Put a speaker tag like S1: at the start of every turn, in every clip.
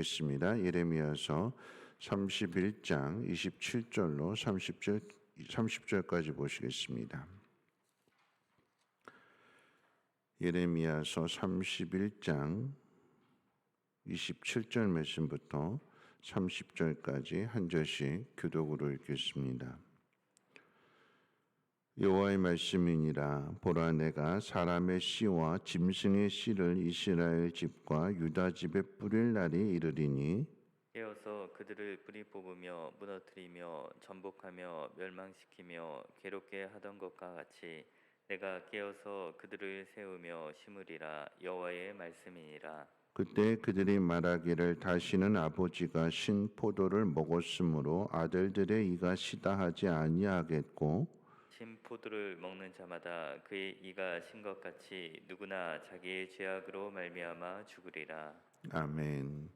S1: 있습니다. 예레미야서 31장 27절로 30절 30절까지 보시겠습니다. 예레미야서 31장 27절 말씀부터 30절까지 한 절씩 교독으로 읽겠습니다. 여호와의 말씀이니라. 보라 내가 사람의 씨와 짐승의 씨를 이스라엘 집과 유다 집에 뿌릴 날이 이르리니.
S2: 깨어서 그들을 뿌리 뽑으며 무너뜨리며 전복하며 멸망시키며 괴롭게 하던 것과 같이 내가 깨어서 그들을 세우며 심으리라. 여호와의 말씀이니라.
S1: 그때 그들이 말하기를 다시는 아버지가 신 포도를 먹었으므로 아들들의 이가 시다 하지 아니하겠고
S2: 신 포도를 먹는 자마다 그의 이가 신 것 같이 누구나 자기의 죄악으로 말미암아 죽으리라
S1: 아멘.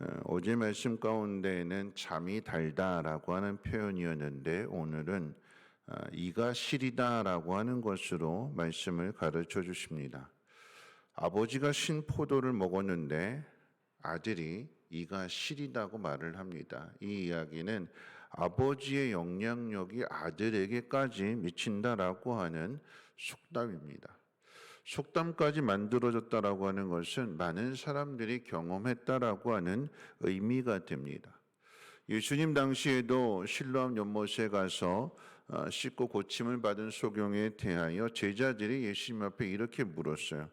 S1: 어, 어제 말씀 가운데에는 잠이 달다라고 하는 표현이었는데 오늘은 어, 이가 시리다라고 하는 것으로 말씀을 가르쳐 주십니다. 아버지가 신 포도를 먹었는데 아들이 이가 시리다고 말을 합니다. 이 이야기는 아버지의 영향력이 아들에게까지 미친다라고 하는 속담입니다. 속담까지 만들어졌다라고 하는 것은 많은 사람들이 경험했다라고 하는 의미가 됩니다. 예수님 당시에도 실로암 연못에 가서 어, 씻고 고침을 받은 소경에 대하여 제자들이 예수님 앞에 이렇게 물었어요.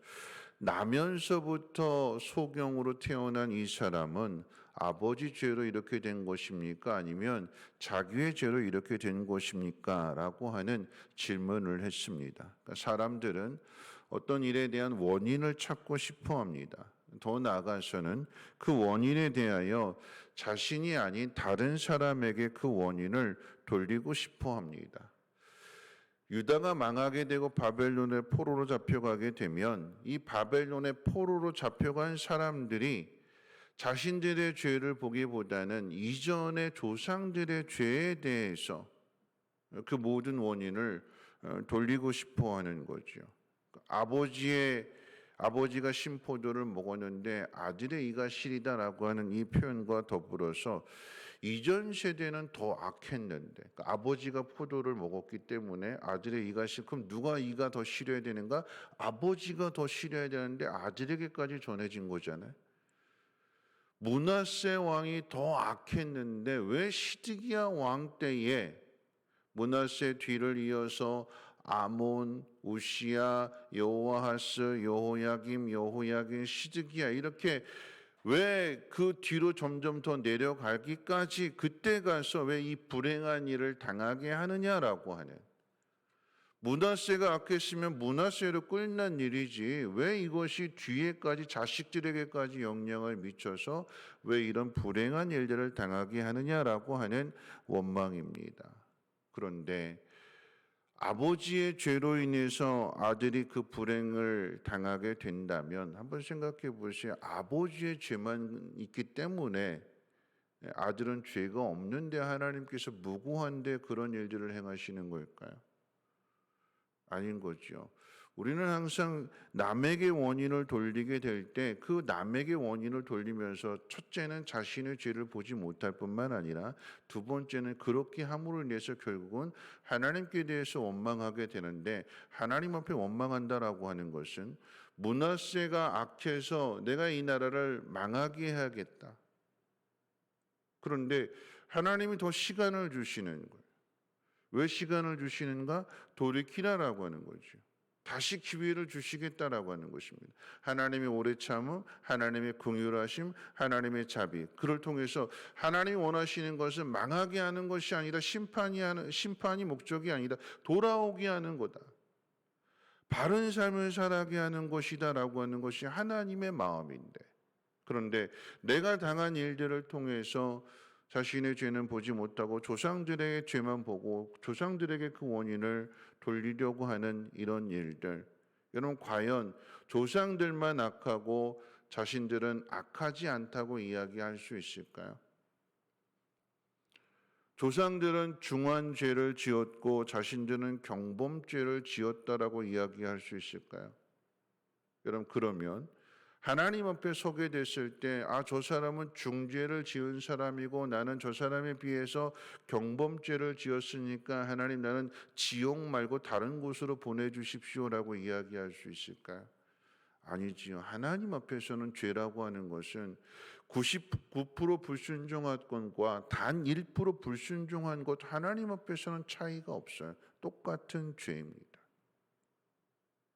S1: 나면서부터 소경으로 태어난 이 사람은 아버지 죄로 이렇게 된 것입니까? 아니면 자기의 죄로 이렇게 된 것입니까? 라고 하는 질문을 했습니다. 그러니까 사람들은 어떤 일에 대한 원인을 찾고 싶어 합니다. 더 나아가서는 그 원인에 대하여 자신이 아닌 다른 사람에게 그 원인을 돌리고 싶어 합니다. 유다가 망하게 되고 바벨론의 포로로 잡혀가게 되면 이 바벨론의 포로로 잡혀간 사람들이 자신들의 죄를 보기보다는 이전의 조상들의 죄에 대해서 그 모든 원인을 어, 돌리고 싶어 하는 거죠. 아버지의 아버지가 신포도를 먹었는데 아들의 이가 시리다라고 하는 이 표현과 더불어서 이전 세대는 더 악했는데 그러니까 아버지가 포도를 먹었기 때문에 아들의 이가 시 그럼 누가 이가 더 시려야 되는가? 아버지가 더 시려야 되는데 아들에게까지 전해진 거잖아요. 문하세 왕이 더 악했는데 왜 시드기야 왕 때에 문하세 뒤를 이어서 아몬, 우시야, 여호와하스, 여호야김, 여호야긴, 시드기야 이렇게 왜 그 뒤로 점점 더 내려가기까지 그때 가서 왜 이 불행한 일을 당하게 하느냐라고 하는 문하세가 악했으면 문하세로 끝난 일이지 왜 이것이 뒤에까지 자식들에게까지 영향을 미쳐서 왜 이런 불행한 일들을 당하게 하느냐라고 하는 원망입니다. 그런데 아버지의 죄로 인해서 아들이 그 불행을 당하게 된다면 한번 생각해 보세요. 아버지의 죄만 있기 때문에 아들은 죄가 없는데 하나님께서 무고한데 그런 일들을 행하시는 걸까요? 아닌 거죠. 우리는 항상 남에게 원인을 돌리게 될 때 그 남에게 원인을 돌리면서 첫째는 자신의 죄를 보지 못할 뿐만 아니라 두 번째는 그렇게 함으로 인해서 결국은 하나님께 대해서 원망하게 되는데 하나님 앞에 원망한다라고 하는 것은 문하세가 악해서 내가 이 나라를 망하게 해야겠다. 그런데 하나님이 더 시간을 주시는 거예요. 왜 시간을 주시는가? 돌이키라라고 하는 거죠. 다시 기회를 주시겠다라고 하는 것입니다. 하나님의 오래 참음, 하나님의 긍휼하심, 하나님의 자비. 그를 통해서 하나님이 원하시는 것은 망하게 하는 것이 아니라 심판이 하는 심판이 목적이 아니라 돌아오게 하는 거다. 바른 삶을 살아게 하는 것이다라고 하는 것이 하나님의 마음인데. 그런데 내가 당한 일들을 통해서 자신의 죄는 보지 못하고 조상들의 죄만 보고 조상들에게 그 원인을 돌리려고 하는 이런 일들. 여러분, 과연 조상들만 악하고 자신들은 악하지 않다고 이야기할 수 있을까요? 조상들은 중한 죄를 지었고 자신들은 경범죄를 지었다라고 이야기할 수 있을까요? 여러분, 그러면 하나님 앞에 서게 됐을 때, 아, 저 사람은 중죄를 지은 사람이고 나는 저 사람에 비해서 경범죄를 지었으니까 하나님 나는 지옥 말고 다른 곳으로 보내주십시오 라고 이야기할 수 있을까요? 아니지요. 하나님 앞에서는 죄라고 하는 것은 99% 불순종한 것과 단 1% 불순종한 것 하나님 앞에서는 차이가 없어요. 똑같은 죄입니다.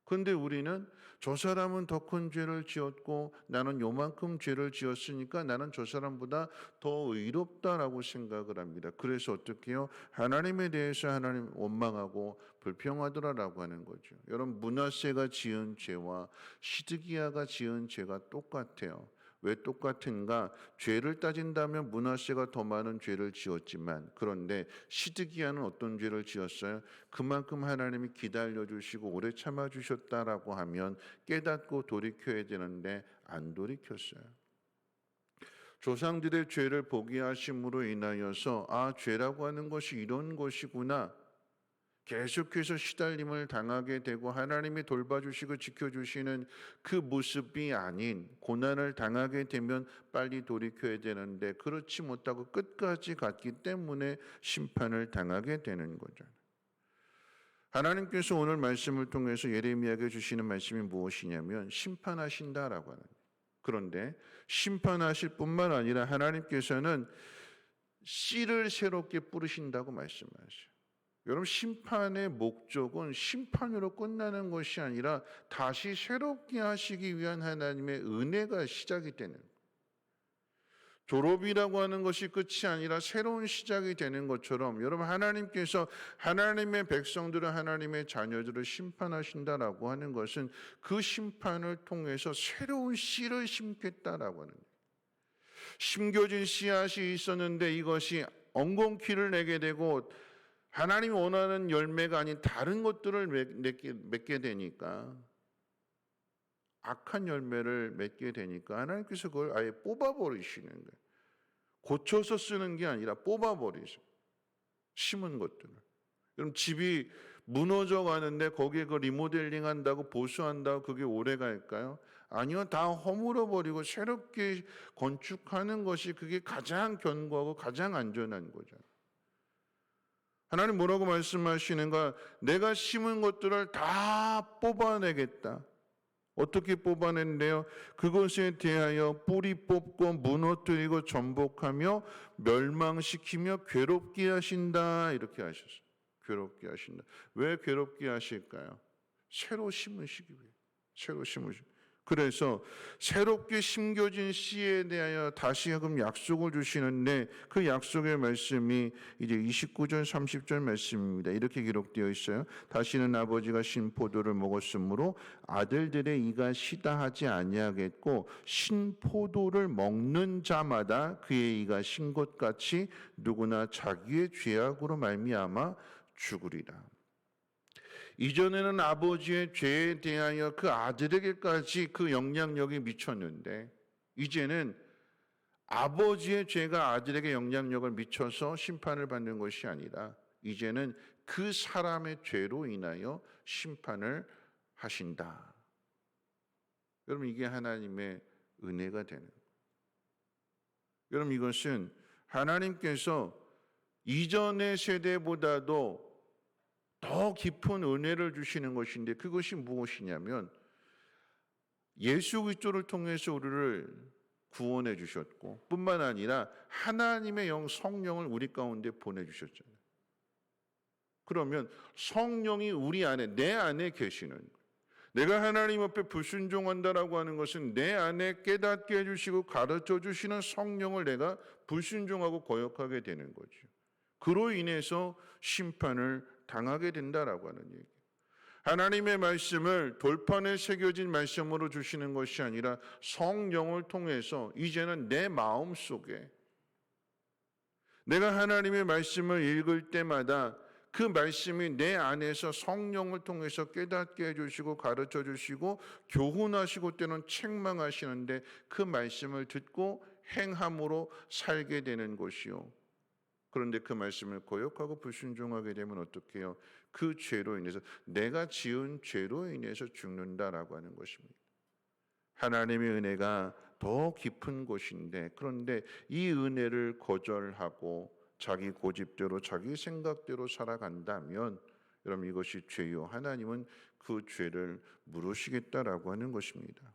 S1: 근데 우리는 저 사람은 더 큰 죄를 지었고 나는 요만큼 죄를 지었으니까 나는 저 사람보다 더 의롭다라고 생각을 합니다. 그래서 어떻게 해요? 하나님에 대해서 하나님 원망하고 불평하더라라고 하는 거죠. 여러분 문하세가 지은 죄와 시드기야가 지은 죄가 똑같아요. 왜 똑같은가? 죄를 따진다면 문하세가 더 많은 죄를 지었지만 그런데 시드기야는 어떤 죄를 지었어요? 그만큼 하나님이 기다려 주시고 오래 참아 주셨다라고 하면 깨닫고 돌이켜야 되는데 안 돌이켰어요. 조상들의 죄를 보게 하심으로 인하여서 아 죄라고 하는 것이 이런 것이구나. 계속해서 시달림을 당하게 되고 하나님이 돌봐주시고 지켜주시는 그 모습이 아닌 고난을 당하게 되면 빨리 돌이켜야 되는데 그렇지 못하고 끝까지 갔기 때문에 심판을 당하게 되는 거죠. 하나님께서 오늘 말씀을 통해서 예레미야에게 주시는 말씀이 무엇이냐면 심판하신다라고 하는 거예요. 그런데 심판하실 뿐만 아니라 하나님께서는 씨를 새롭게 뿌리신다고 말씀하셔요. 여러분 심판의 목적은 심판으로 끝나는 것이 아니라 다시 새롭게 하시기 위한 하나님의 은혜가 시작이 되는. 졸업이라고 하는 것이 끝이 아니라 새로운 시작이 되는 것처럼 여러분 하나님께서 하나님의 백성들을 하나님의 자녀들을 심판하신다라고 하는 것은 그 심판을 통해서 새로운 씨를 심겠다라고 하는 거예요. 심겨진 씨앗이 있었는데 이것이 엉겅퀴를 내게 되고 하나님이 원하는 열매가 아닌 다른 것들을 맺게, 맺게 되니까 악한 열매를 맺게 되니까 하나님께서 그걸 아예 뽑아버리시는 거예요. 고쳐서 쓰는 게 아니라 뽑아버리죠. 심은 것들을. 그럼 집이 무너져 가는데 거기에 그 리모델링 한다고 보수한다고 그게 오래 갈까요? 아니요. 다 허물어 버리고 새롭게 건축하는 것이 그게 가장 견고하고 가장 안전한 거죠. 하나님 뭐라고 말씀하시는가? 내가 심은 것들을 다 뽑아내겠다. 어떻게 뽑아낸대요? 그것에 대하여 뿌리 뽑고 무너뜨리고 전복하며 멸망시키며 괴롭게 하신다. 이렇게 하셨어요. 괴롭게 하신다. 왜 괴롭게 하실까요? 새로 심으시기 위해. 새로 심으시기 그래서 새롭게 심겨진 씨에 대하여 다시금 약속을 주시는데 그 약속의 말씀이 이제 29절 30절 말씀입니다. 이렇게 기록되어 있어요. 다시는 아버지가 신 포도를 먹었으므로 아들들의 이가 시다 하지 아니하겠고 신 포도를 먹는 자마다 그의 이가 신 것 같이 누구나 자기의 죄악으로 말미암아 죽으리라. 이전에는 아버지의 죄에 대하여 그 아들에게까지 그 영향력이 미쳤는데 이제는 아버지의 죄가 아들에게 영향력을 미쳐서 심판을 받는 것이 아니라 이제는 그 사람의 죄로 인하여 심판을 하신다. 여러분 이게 하나님의 은혜가 되는 여러분 이것은 하나님께서 이전의 세대보다도 더 깊은 은혜를 주시는 것인데 그것이 무엇이냐면 예수 그리스도를 통해서 우리를 구원해 주셨고 뿐만 아니라 하나님의 영 성령을 우리 가운데 보내 주셨잖아요. 그러면 성령이 우리 안에 내 안에 계시는 내가 하나님 앞에 불순종한다라고 하는 것은 내 안에 깨닫게 해 주시고 가르쳐 주시는 성령을 내가 불순종하고 거역하게 되는 거죠. 그로 인해서 심판을 당하게 된다라고 하는 얘기. 하나님의 말씀을 돌판에 새겨진 말씀으로 주시는 것이 아니라 성령을 통해서 이제는 내 마음 속에 내가 하나님의 말씀을 읽을 때마다 그 말씀이 내 안에서 성령을 통해서 깨닫게 해주시고 가르쳐 주시고 교훈하시고 때는 책망하시는데 그 말씀을 듣고 행함으로 살게 되는 것이요. 그런데 그 말씀을 거역하고 불순종하게 되면 어떻게 해요? 그 죄로 인해서 내가 지은 죄로 인해서 죽는다라고 하는 것입니다. 하나님의 은혜가 더 깊은 곳인데 그런데 이 은혜를 거절하고 자기 고집대로 자기 생각대로 살아간다면 여러분 이것이 죄요 하나님은 그 죄를 물으시겠다라고 하는 것입니다.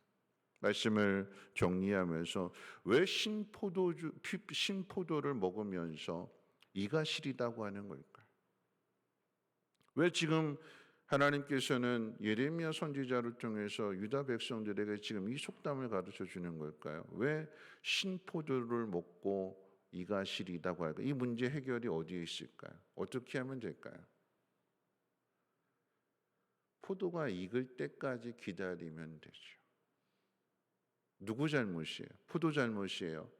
S1: 말씀을 정리하면서 왜 신포도주 피- 신포도를 먹으면서 이가 시리다고 하는 걸까? 왜 지금 하나님께서는 예레미야 선지자를 통해서 유다 백성들에게 지금 이 속담을 가르쳐 주는 걸까요? 왜 신포도를 먹고 이가 시리다고 할까? 이 문제 해결이 어디에 있을까요? 어떻게 하면 될까요? 포도가 익을 때까지 기다리면 되죠. 누구 잘못이에요? 포도 잘못이에요?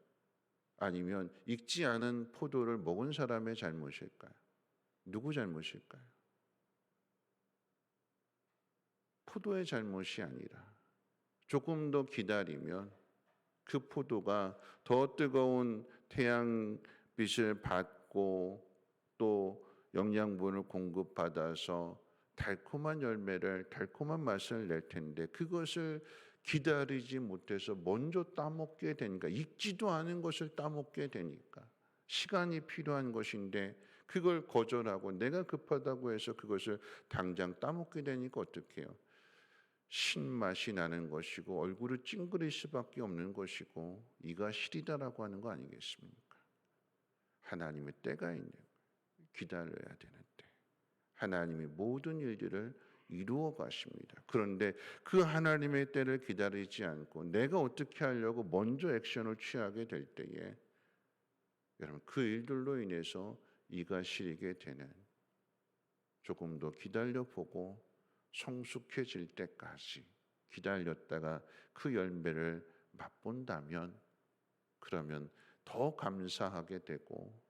S1: 아니면 익지 않은 포도를 먹은 사람의 잘못일까요? 누구 잘못일까요? 포도의 잘못이 아니라 조금 더 기다리면 그 포도가 더 뜨거운 태양빛을 받고 또 영양분을 공급받아서 달콤한 열매를 달콤한 맛을 낼 텐데 그것을 기다리지 못해서 먼저 따먹게 되니까 익지도 않은 것을 따먹게 되니까 시간이 필요한 것인데 그걸 거절하고 내가 급하다고 해서 그것을 당장 따먹게 되니까 어떻게 해요? 신맛이 나는 것이고 얼굴이 찡그릴 수밖에 없는 것이고 이가 시리다라고 하는 거 아니겠습니까? 하나님의 때가 있는. 기다려야 되는 데 하나님이 모든 일들을 이루어 가십니다. 그런데 그 하나님의 때를 기다리지 않고 내가 어떻게 하려고 먼저 액션을 취하게 될 때에 여러분 그 일들로 인해서 이가 시리게 되는 조금 더 기다려 보고 성숙해질 때까지 기다렸다가 그 열매를 맛본다면 그러면 더 감사하게 되고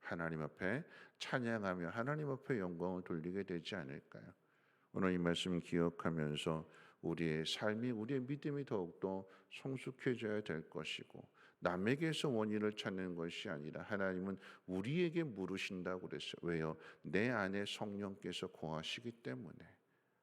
S1: 하나님 앞에 찬양하며 하나님 앞에 영광을 돌리게 되지 않을까요? 오늘 이 말씀 기억하면서 우리의 삶이 우리의 믿음이 더욱더 성숙해져야 될 것이고 남에게서 원인을 찾는 것이 아니라 하나님은 우리에게 물으신다고 그랬어요. 왜요? 내 안에 성령께서 거하시기 때문에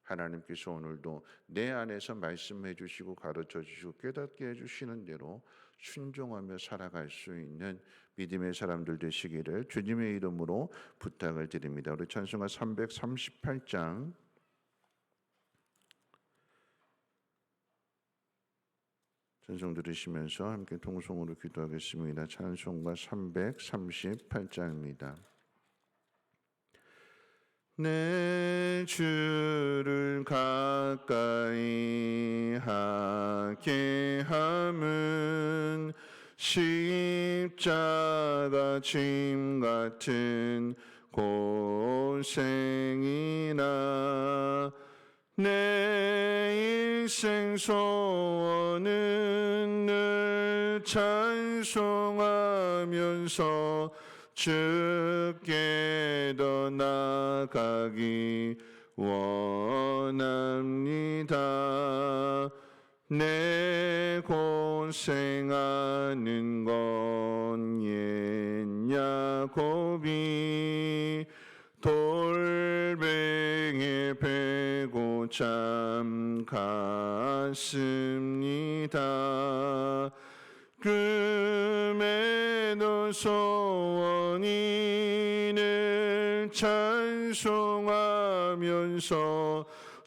S1: 하나님께서 오늘도 내 안에서 말씀해 주시고 가르쳐 주시고 깨닫게 해 주시는 대로 순종하며 살아갈 수 있는 믿음의 사람들 되시기를 주님의 이름으로 부탁을 드립니다. 우리 찬송가 338장 찬송 들으시면서 함께 통성으로 기도하겠습니다. 찬송가 338장입니다. 내 주를 가까이 하게 함은 십자가 짐 같은 고생이나 내일 생 소원은 늘 찬송하면서 주께 더 나가기 원합니다. 내 고생하는 건 옛 야곱이 돌뱅에 베고 참 갔습니다. 금에도 소원이 늘 찬송하면서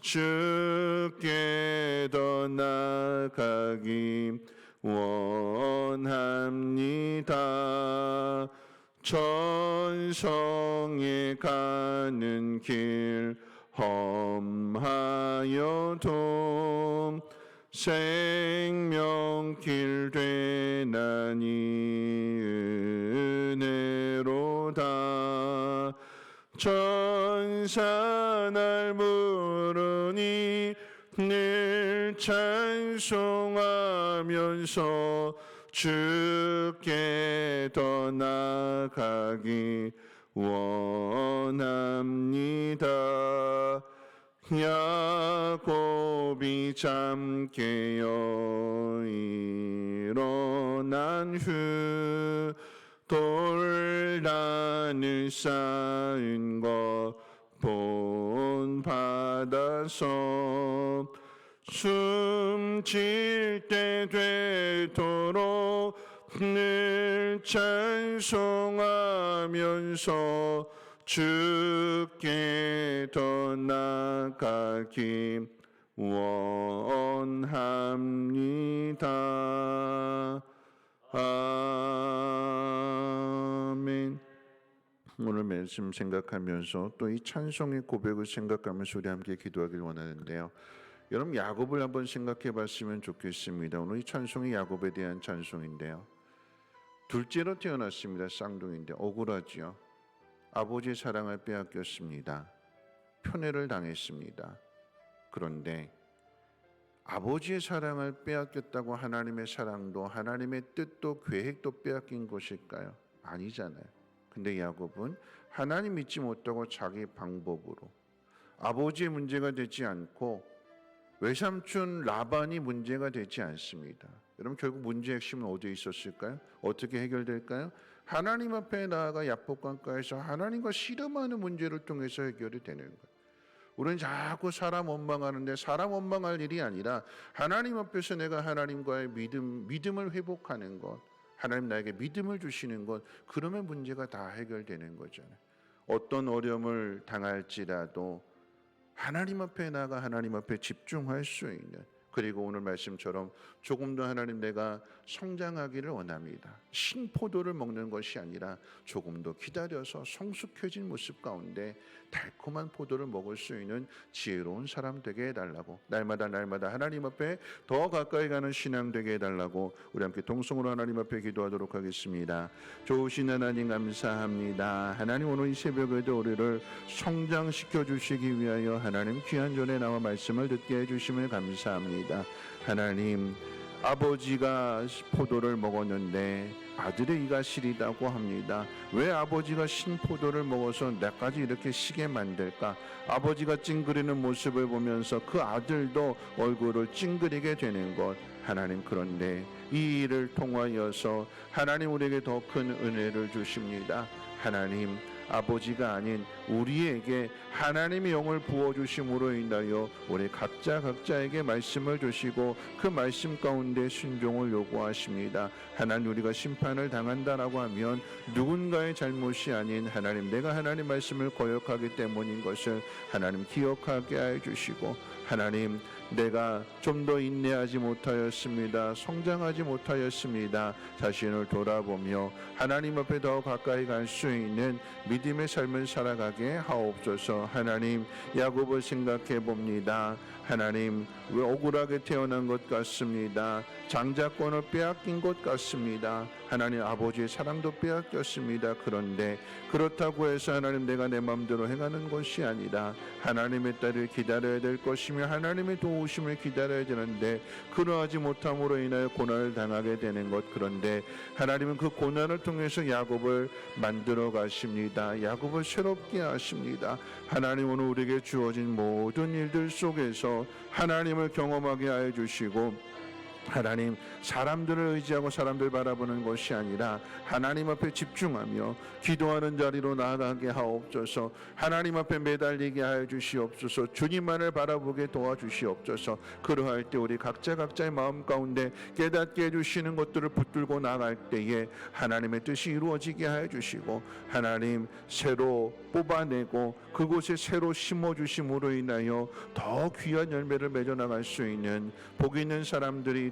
S1: 주께 더 나가기 원합니다. 전성에 가는 길 험하여도 생명길 되나니 은혜로다. 천사 날 부르니 늘 찬송하면서 주께 더 나가기 원합니다. 야곱이 잠 깨어 일어난 후 돌단을 쌓은 것 본 받아서 숨질 때 되도록 늘 찬송하면서 주께 더 나가기 원합니다. 아멘. 오늘 말씀 생각하면서 또 이 찬송의 고백을 생각하면서 우리 함께 기도하길 원하는데요. 여러분 야곱을 한번 생각해 봤으면 좋겠습니다. 오늘 이 찬송이 야곱에 대한 찬송인데요. 둘째로 태어났습니다. 쌍둥이인데 억울하지요. 아버지의 사랑을 빼앗겼습니다. 편애를 당했습니다. 그런데 아버지의 사랑을 빼앗겼다고 하나님의 사랑도 하나님의 뜻도 계획도 빼앗긴 것일까요? 아니잖아요. 근데 야곱은 하나님 믿지 못하고 자기 방법으로 아버지의 문제가 되지 않고 외삼촌 라반이 문제가 되지 않습니다. 여러분 결국 문제의 핵심은 어디에 있었을까요? 어떻게 해결될까요? 하나님 앞에 나아가 야복강가에서 하나님과 씨름하는 문제를 통해서 해결이 되는 거예요. 우리는 자꾸 사람 원망하는데 사람 원망할 일이 아니라 하나님 앞에서 내가 하나님과의 믿음 믿음을 회복하는 것, 하나님 나에게 믿음을 주시는 것, 그러면 문제가 다 해결되는 거잖아요. 어떤 어려움을 당할지라도 하나님 앞에 나가 하나님 앞에 집중할 수 있는 그리고 오늘 말씀처럼 조금 더 하나님 내가 성장하기를 원합니다. 신포도를 먹는 것이 아니라 조금 더 기다려서 성숙해진 모습 가운데 달콤한 포도를 먹을 수 있는 지혜로운 사람 되게 해달라고 날마다 날마다 하나님 앞에 더 가까이 가는 신앙 되게 해달라고 우리 함께 동성으로 하나님 앞에 기도하도록 하겠습니다. 좋으신 하나님 감사합니다. 하나님 오늘 이 새벽에도 우리를 성장시켜 주시기 위하여 하나님 귀한 전에 나와 말씀을 듣게 해주심을 감사합니다. 하나님 아버지가 포도를 먹었는데 아들의 이가 시리다고 합니다. 왜 아버지가 신포도를 먹어서 나까지 이렇게 시게 만들까? 아버지가 찡그리는 모습을 보면서 그 아들도 얼굴을 찡그리게 되는 것. 하나님 그런데 이 일을 통하여서 하나님 우리에게 더 큰 은혜를 주십니다. 하나님 아버지가 아닌 우리에게 하나님의 영을 부어 주심으로 인하여 우리 각자 각자에게 말씀을 주시고 그 말씀 가운데 순종을 요구하십니다. 하나님 우리가 심판을 당한다라고 하면 누군가의 잘못이 아닌 하나님 내가 하나님 말씀을 거역하기 때문인 것을 하나님 기억하게 해 주시고 하나님 내가 좀 더 인내하지 못하였습니다. 성장하지 못하였습니다. 자신을 돌아보며 하나님 앞에 더 가까이 갈 수 있는 믿음의 삶을 살아가게 하옵소서. 하나님 야곱을 생각해 봅니다. 하나님 왜 억울하게 태어난 것 같습니다. 장자권을 빼앗긴 것 같습니다. 하나님 아버지의 사랑도 빼앗겼습니다. 그런데 그렇다고 해서 하나님 내가 내 마음대로 행하는 것이 아니라 하나님의 딸을 기다려야 될 것이며 하나님의 도우심을 기다려야 되는데 그러하지 못함으로 인하여 고난을 당하게 되는 것 그런데 하나님은 그 고난을 통해서 야곱을 만들어 가십니다. 야곱을 새롭게 하십니다. 하나님 오늘 우리에게 주어진 모든 일들 속에서 하나님을 경험하게 하여 주시고 하나님 사람들을 의지하고 사람들 바라보는 것이 아니라 하나님 앞에 집중하며 기도하는 자리로 나아가게 하옵소서. 하나님 앞에 매달리게 하여 주시옵소서. 주님만을 바라보게 도와주시옵소서. 그러할 때 우리 각자 각자의 마음 가운데 깨닫게 해주시는 것들을 붙들고 나갈 때에 하나님의 뜻이 이루어지게 하여 주시고 하나님 새로 뽑아내고 그곳에 새로 심어 주심으로 인하여 더 귀한 열매를 맺어 나갈 수 있는 복 있는 사람들이